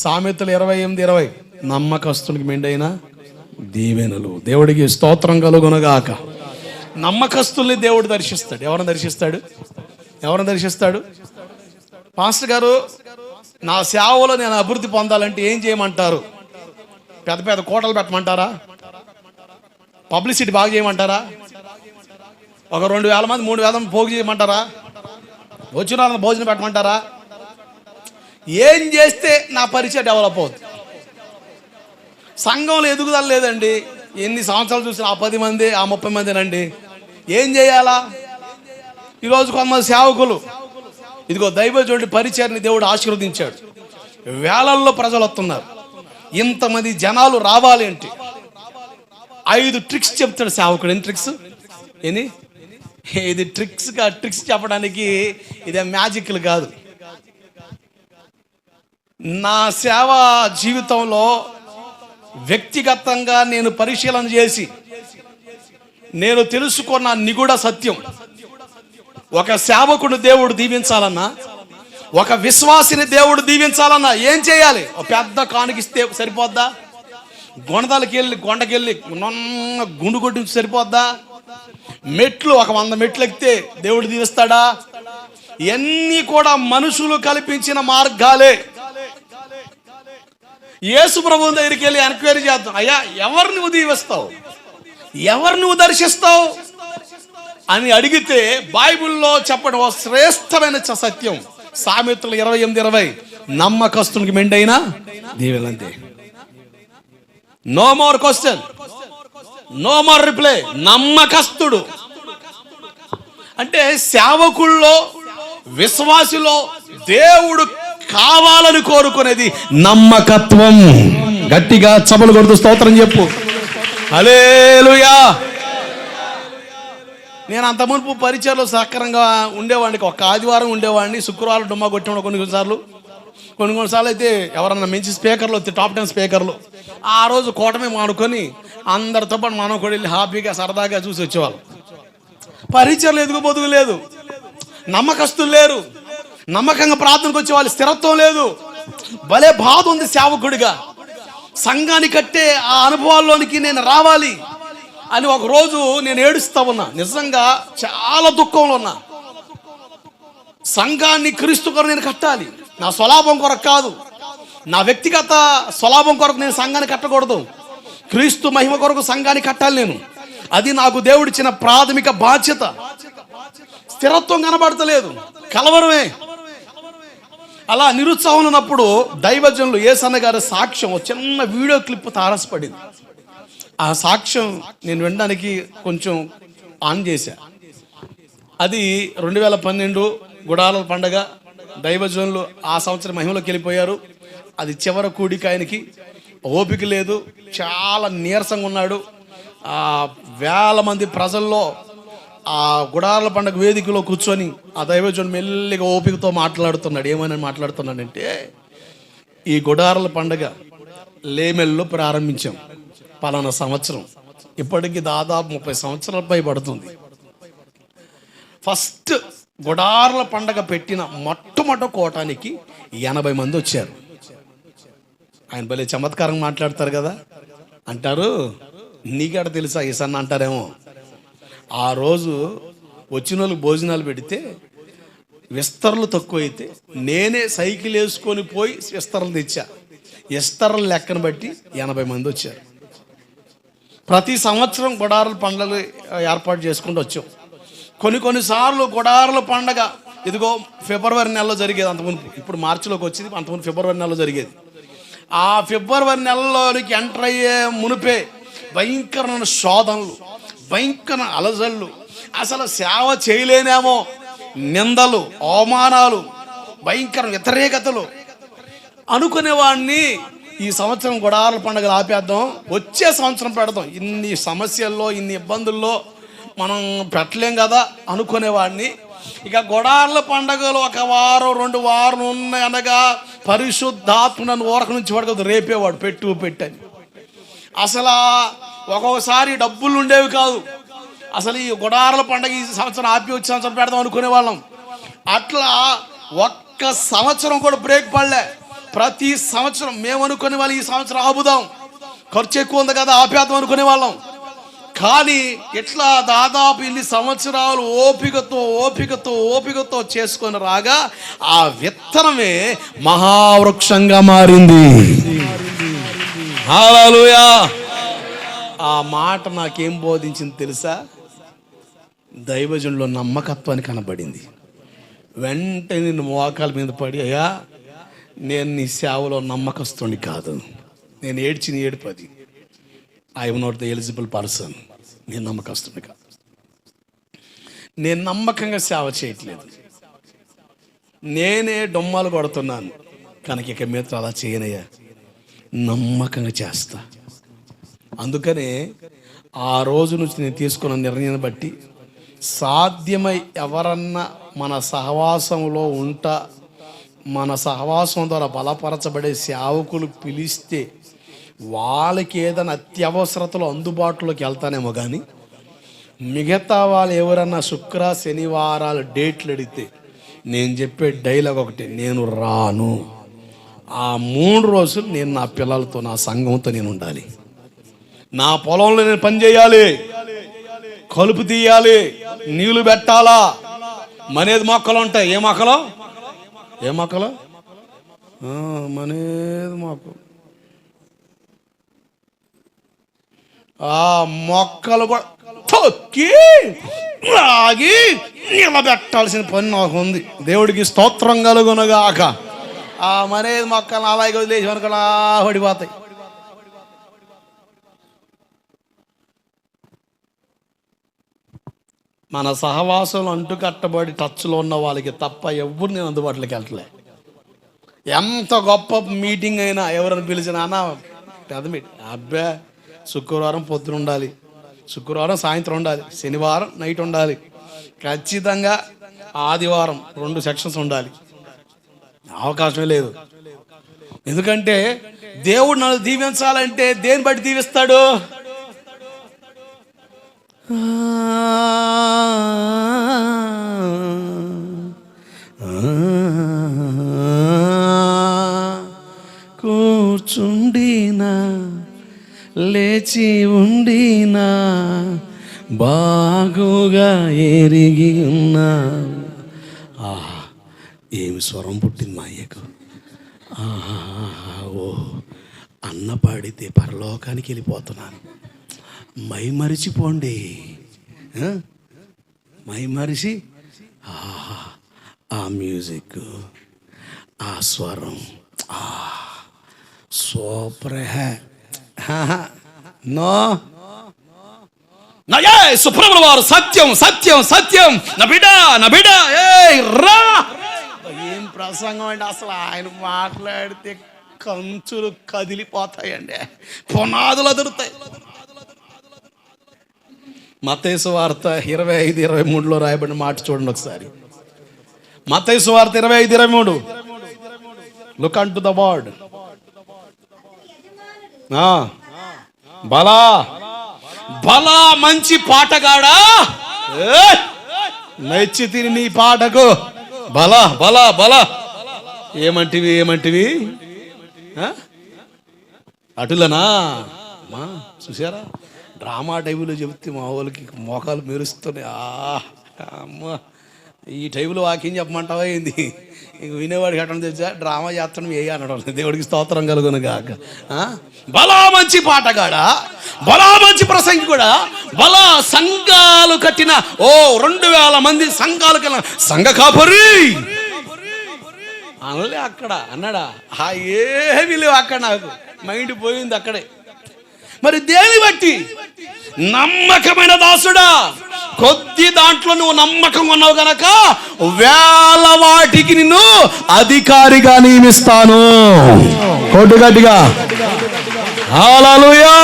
సామెతలు ఇరవై ఎనిమిది ఇరవై. నమ్మకస్తునికి మెండైన దీవెనలు. దేవుడికి స్తోత్రం కలుగునగాక. నమ్మకస్తుల్ని దేవుడు దర్శిస్తాడు. ఎవరిని దర్శిస్తాడు? ఎవరిని దర్శిస్తాడు? పాస్టర్ గారు నా సేవలో నేను అభివృద్ధి పొందాలంటే ఏం చేయమంటారు? పెద్ద పెద్ద కోటలు పెట్టమంటారా? పబ్లిసిటీ బాగా చేయమంటారా? ఒక రెండు వేల మంది మూడు వేల మంది పోగు చేయమంటారా? వచ్చిన వాళ్ళని భోజనం పెట్టమంటారా? ఏం చేస్తే నా పరిచయం డెవలప్ అవుతుంది? సంఘంలో ఎదుగుదల లేదండి. ఎన్ని సంవత్సరాలు చూసిన ఆ పది మంది ఆ ముప్పై మందినండి ఏం చేయాలా? ఈరోజు కొంతమంది సేవకులు ఇదిగో దైవజోడి పరిచయాన్ని దేవుడు ఆశీర్వదించాడు. వేలల్లో ప్రజలు వస్తున్నారు. ఇంతమంది జనాలు రావాలి అంటే ఐదు ట్రిక్స్ చెప్తాడు సేవకుడు. ఎన్ని ట్రిక్స్ ఎన్ని? ఇది ట్రిక్స్ కా? ట్రిక్స్ చెప్పడానికి ఇదే మ్యాజిక్లు కాదు. నా సేవా జీవితంలో వ్యక్తిగతంగా నేను పరిశీలన చేసి నేను తెలుసుకున్న నిగూఢ సత్యం. ఒక సేవకుడు దేవుడు దీవించాలన్నా ఒక విశ్వాసిని దేవుడు దీవించాలన్నా ఏం చేయాలి? ఒక పెద్ద కానుకిస్తే సరిపోద్దా? గొండదలకి వెళ్ళి కొండకెళ్ళి నొన్న గుండు కొట్టించి సరిపోద్దా? మెట్లు ఒక వంద మెట్లు ఎక్కితే దేవుడు దీవిస్తాడా? ఇవన్నీ కూడా మనుషులు కల్పించిన మార్గాలే. యేసు ప్రభు దగ్గరికి వెళ్ళి ఎంక్వైరీ చేద్దాం. అయ్యా ఎవరు నువ్వు దీవిస్తావు ఎవరు నువ్వు దర్శిస్తావు అని అడిగితే బైబిల్లో చెప్పడం శ్రేష్టమైన సత్యం. సామెతలు ఇరవై ఎనిమిది ఇరవై. నమ్మకస్తునికి మెండైనా దీవెలంతే. No more question no more reply నమ్మకస్తుడు. అంటే సేవకుల్లో విశ్వాసిలో దేవుడు కావాలని కోరుకునేది నమ్మకత్వం. గట్టిగా చపలు కొడుతూ స్తోత్రం చెప్పు. అలేలుయా నేను అంత మునుపు పరిచయలో సహకరంగా ఉండేవాడిని ఒక ఆదివారం ఉండేవాడిని శుక్రవారం డుమ్మా కొట్టిన కొన్ని కొన్నిసార్లు కొన్ని కొన్నిసార్లు అయితే ఎవరన్నా మంచి స్పీకర్లు వస్తే టాప్ టెన్ స్పీకర్లు. ఆ రోజు కోటమే మానుకొని అందరితో పాటు మనం కూడా వెళ్ళి హ్యాపీగా సరదాగా చూసి వచ్చేవాళ్ళం. పరిచయలు ఎదుగు బొదుగు లేదు. నమ్మకస్తులు లేరు. నమ్మకంగా ప్రార్థనకు వచ్చే వాళ్ళు స్థిరత్వం లేదు. భలే బాధ ఉంది సేవకుడిగా. సంఘాన్ని కట్టే ఆ అనుభవాల్లోనికి నేను రావాలి అని ఒక రోజు నేను ఏడుస్తా ఉన్నా. నిజంగా చాలా దుఃఖంలో ఉన్నా. సంఘాన్ని క్రీస్తు కొరకు నేను కట్టాలి. నా స్వలాభం కొరకు కాదు. నా వ్యక్తిగత స్వలాభం కొరకు నేను సంఘాన్ని కట్టకూడదు. క్రీస్తు మహిమ కొరకు సంఘాన్ని కట్టాలి నేను. అది నాకు దేవుడిచ్చిన ప్రాథమిక బాధ్యత. స్థిరత్వం కనబడతలేదు. కలవరమే. అలా నిరుత్సాహం ఉన్నప్పుడు దైవజనులు ఏసన్న గారి సాక్ష్యం చిన్న వీడియో క్లిప్ తారసపడింది. ఆ సాక్ష్యం నేను వినడానికి కొంచెం ఆన్ చేశా. అది రెండు వేల పన్నెండు గుడాల పండగ. దైవజనులు ఆ సంవత్సరం మహిమలోకి వెళ్ళిపోయారు. అది చివరి కూడిక ఆయనకి ఓపిక లేదు. చాలా నీరసంగా ఉన్నాడు. వేల మంది ప్రజల్లో ఆ గుడార్ల పండగ వేదికలో కూర్చొని ఆ దైవజుడు మెల్లిగా ఓపికతో మాట్లాడుతున్నాడు. ఏమని మాట్లాడుతున్నాడంటే ఈ గుడార్ల పండగ లేమెల్లో ప్రారంభించాం పలానా సంవత్సరం. ఇప్పటికి దాదాపు ముప్పై సంవత్సరాల పై పడుతుంది. ఫస్ట్ గుడార్ల పండగ పెట్టిన మొట్టమొదటి కోటానికి ఎనభై మంది వచ్చారు. ఆయన భలే చమత్కారంగా మాట్లాడతారు కదా. అంటారు నీకడ తెలుసా ఈసన్న అంటారేమో? ఆ రోజు వచ్చిన వాళ్ళకి భోజనాలు పెడితే విస్తరలు తక్కువైతే నేనే సైకిల్ వేసుకొని పోయి విస్తరలు తెచ్చా. విస్తరల లెక్కను బట్టి ఎనభై మంది వచ్చారు. ప్రతి సంవత్సరం గొడారుల పండుగలు ఏర్పాటు చేసుకుంటూ వచ్చాం. కొన్ని కొన్నిసార్లు గొడారుల పండగ ఇదిగో ఫిబ్రవరి నెలలో జరిగేది అంతకుముందు ఇప్పుడు మార్చిలోకి వచ్చింది అంతకుముందు ఫిబ్రవరి నెలలో జరిగేది. ఆ ఫిబ్రవరి నెలలోనికి ఎంటర్ అయ్యే మునిపే భయంకరమైన శోధనలు భయంకర అలజళ్ళు. అసలు సేవ చేయలేనేమో. నిందలు అవమానాలు భయంకర వ్యతిరేకతలు. అనుకునేవాడిని ఈ సంవత్సరం గుడారాల పండుగలు ఆపేద్దాం. వచ్చే సంవత్సరం పెడదాం. ఇన్ని సమస్యల్లో ఇన్ని ఇబ్బందుల్లో మనం పెట్టలేం కదా అనుకునేవాడిని ఇక గుడార్ల పండగలు ఒక వారం రెండు వారం ఉన్నాయి అనగా పరిశుద్ధాత్మ నన్ను ఊరక నుంచి పడకదు. రేపేవాడు పెట్టు పెట్టని. అసలు ఒక్కొక్కసారి డబ్బులు ఉండేవి కాదు. అసలు ఈ గుడారాల పండగ ఈ సంవత్సరం ఆపి వచ్చే సంవత్సరం పెడదాం అనుకునే వాళ్ళం అట్లా ఒక్క సంవత్సరం కూడా బ్రేక్ పడలే. ప్రతి సంవత్సరం మేము అనుకునే వాళ్ళు ఈ సంవత్సరం ఆపుదాం. ఖర్చు ఎక్కువ ఉంది కదా ఆపేద్దాం అనుకునే వాళ్ళం. కానీ ఇట్లా దాదాపు ఇన్ని సంవత్సరాలు ఓపికతో ఓపికతో ఓపికతో చేసుకొని రాగా ఆ విత్తనమే మహావృక్షంగా మారింది. హల్లెలూయా ఆ మాట నాకేం బోధించింది తెలుసా? దైవజనులో నమ్మకత్వాన్ని కనబడింది. వెంటనే నేను మోకాల మీద పడి అయ్యా నేను నీ సేవలో నమ్మకస్తుని కాదు. నేను ఏడ్చిన ఏడుపది I not the eligible person నేను నమ్మకస్తుని కాదు. నేను నమ్మకంగా సేవ చేయట్లేదు. నేనే డొమ్మలు కొడుతున్నాను. కనుక ఇక మీద అలా చేయనయ్యా. నమ్మకంగా చేస్తా. అందుకనే ఆ రోజు నుంచి నేను తీసుకున్న నిర్ణయం బట్టి సాధ్యమై ఎవరన్నా మన సహవాసంలో ఉంటా మన సహవాసం ద్వారా బలపరచబడే సేవకులు పిలిస్తే వాళ్ళకి ఏదైనా అత్యవసరతలో అందుబాటులోకి వెళ్తానేమో కానీ మిగతా వాళ్ళు ఎవరన్నా శుక్ర శనివారాలు డేట్లు అడిగితే నేను చెప్పే డైలాగ్ ఒకటి నేను రాను. ఆ మూడు రోజులు నేను నా పిల్లలతో నా సంఘంతో నేను ఉండాలి. నా పొలంలో నేను పని చేయాలి. కలుపు తీయాలి. నీళ్ళు పెట్టాలా? మనేది మొక్కలు ఉంటాయి. ఏ మొక్కలు? ఏ మొక్కలు? మనేది మొక్కలు. ఆ మొక్కలు కూడా తొక్కి లాగి నిలబెట్టాల్సిన పని నాకు ఉంది. దేవుడికి స్తోత్రం కలుగునగాక. ఆ మనేది మొక్కలు అలాగే వదిలేసి మనకు అలా పడిపోతాయి. మన సహవాసంలో అంటుకట్టబడి టచ్లో ఉన్న వాళ్ళకి తప్ప ఎవరు నేను అందుబాటులోకి వెళ్ళట్లే. ఎంత గొప్ప మీటింగ్ అయినా ఎవరైనా పిలిచినా అన్న పెద్ద మీటింగ్ అబ్బే శుక్రవారం పొద్దున ఉండాలి. శుక్రవారం సాయంత్రం ఉండాలి. శనివారం నైట్ ఉండాలి. ఖచ్చితంగా ఆదివారం రెండు సెక్షన్స్ ఉండాలి. అవకాశమే లేదు. ఎందుకంటే దేవుడు నన్ను దీవించాలంటే దేని బట్టి దీవిస్తాడు? లేచి ఉండినా బాగుగా ఎరిగి ఉన్నా. ఆహా ఏమి స్వరం పుట్టింది మా అయ్యకు? ఆహా, ఓ అన్న పాడితే పరలోకానికి వెళ్ళిపోతున్నాను. మై మరిచిపోండి మై మరిచి? ఆహా, ఆ మ్యూజిక్ ఆ స్వరం ఆ సూపర్ హే. నో. నా ఏ సుప్రభుల వారు సత్యం సత్యం సత్యం. నా బిడ్డ నా బిడ్డ. ఏయ్ రా. ఏం ప్రసంగం అండి? అసలు ఆయన మాట్లాడితే కంచులు కదిలిపోతాయండి. పునాదులు అదురుతాయి. మతేసు వార్త ఇరవై ఐదు ఇరవై మూడులో రాయబడిన మాట చూడండి ఒకసారి. మతేసు వార్త ఇరవై ఐదు ఇరవై మూడు. Look unto the word బలా బలా మంచి పాటగాడా నచ్చి తిని నీ పాటకు. బలా బలా బల. ఏమంటివి ఏమంటివి? అటులనా? మా చూసారా డ్రామా టైపులో చెబితే మా వాళ్ళకి మోకాలు మెరుస్తున్నాయి. ఆ అమ్మ. ఈ టైంలో వాక్యం చెప్పమంటావా ఏంది? ఇంక వినేవాడికి అటం తెలుసా? డ్రామా చేస్తాను ఏ అనడం దేవుడికి స్తోత్రం కలుగును కాక బలా మంచి పాటగాడా? బలా మంచి ప్రసంగి కూడా బలా సంఘాలు కట్టిన ఓ రెండు వేల మంది సంఘాలు కట్టిన సంఘ కాపరి! అనలే అక్కడ అన్నాడా? ఆ ఏమీ లేవు అక్కడ నాకు. మైండ్ పోయింది అక్కడే. మరి దేని బట్టి? నమ్మకమైన దాసుడా కొద్ది దాంట్లో నువ్వు నమ్మకం ఉన్నావు గనక వేల వాటికి నిన్ను అధికారిగా నియమిస్తాను. కొట్టుగట్టిగా హాలూయా